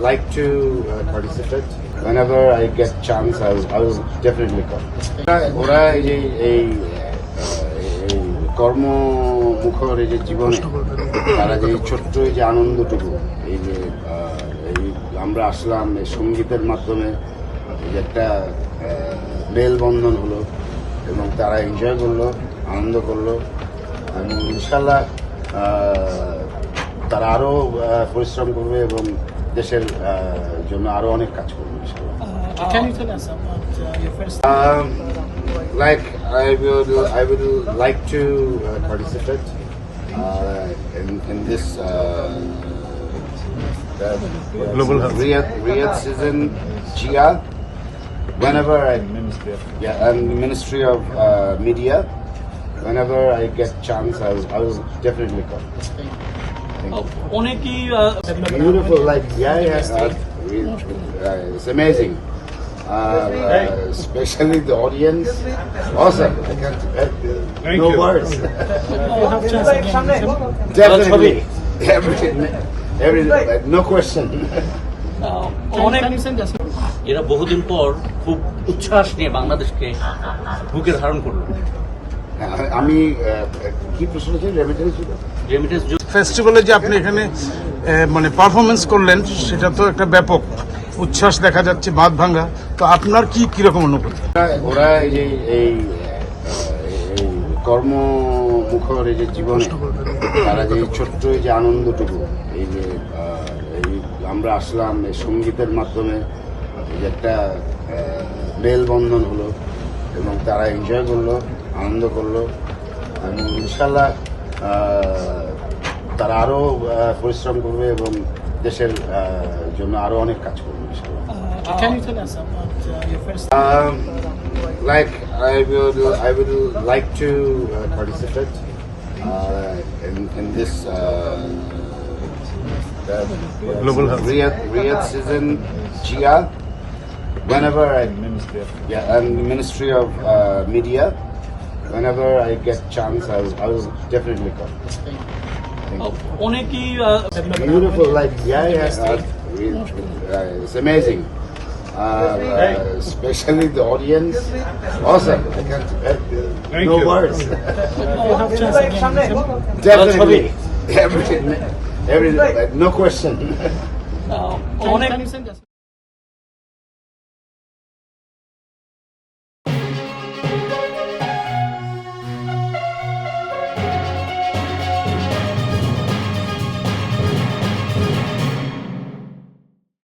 like to uh, participate. Whenever I get chance, I will, I will definitely come. ওরা- এই যে এই কর্মমুখর এই যে জীবনে তারা যে ছোট্ট এই যে আনন্দটুকু এই যে এই আমরা আসলাম এই সঙ্গীতের মাধ্যমে এই যে একটা মেলবন্ধন হলো এবং তারা এনজয় করল আনন্দ করল এবং ইনশাল্লাহ তারা আরও পরিশ্রম করবে এবং দেশের আহ, জন্য আরও অনেক কাজ করবে ইনশাল্লাহ Uh, can you tell us about uh, your first Um, like I would, I would like to uh, participate uh, in, in this uh, Global Health. Riyadh, Riyadh season GIA. Whenever I, yeah, and Ministry of uh, Media. Whenever I get chance, I will, I will definitely come. অনেকেই uh, Beautiful, like yeah, yeah, uh, uh, it's amazing. Uh, uh, especially the audience, awesome. I can't, uh, no you. words. Definitely, every, every, like, no question. অনেক এরা বহুদিন পর খুব উচ্ছ্বাস নিয়ে বাংলাদেশকে বুকে ধারণ করল আমি কি প্রশ্ন ছিল রেমিটেন্স রেমিটেন্স ফেস্টিভ্যালে যে আপনি এখানে মানে পারফরমেন্স করলেন সেটা তো একটা ব্যাপক উচ্ছ্বাস দেখা যাচ্ছে বাঁধ ভাঙ্গা তো আপনার কি কীরকম অনুভূতি? ওরা- এই যে এই কর্মমুখর এই যে জীবনে তারা যে ছোট্ট এই যে আনন্দটুকু এই যে এই আমরা আসলাম এই সঙ্গীতের মাধ্যমে এই যে একটা মেলবন্ধন হলো এবং তারা এনজয় করল আনন্দ করল এবং ইনশাল্লাহ তারা আরও পরিশ্রম করবে এবং দেশের আহ, জন্য আরও অনেক কাজ করবে ইনশাল্লাহ Uh, can you tell us about uh, your first Um, like I would, I would like to uh, participate uh, in, in this uh, uh, Global Health. Riyadh, Riyadh season GIA. Whenever I, yeah, and Ministry of uh, Media. Whenever I get chance, I will, I will definitely come. Thank you. অনেকেই uh, Beautiful, like yeah, yeah, uh, we- uh, it's amazing. Uh, uh, especially the audience, awesome. I can't, uh, no you. words. you have chance again. Definitely, every, every, no question. Uh, অনেক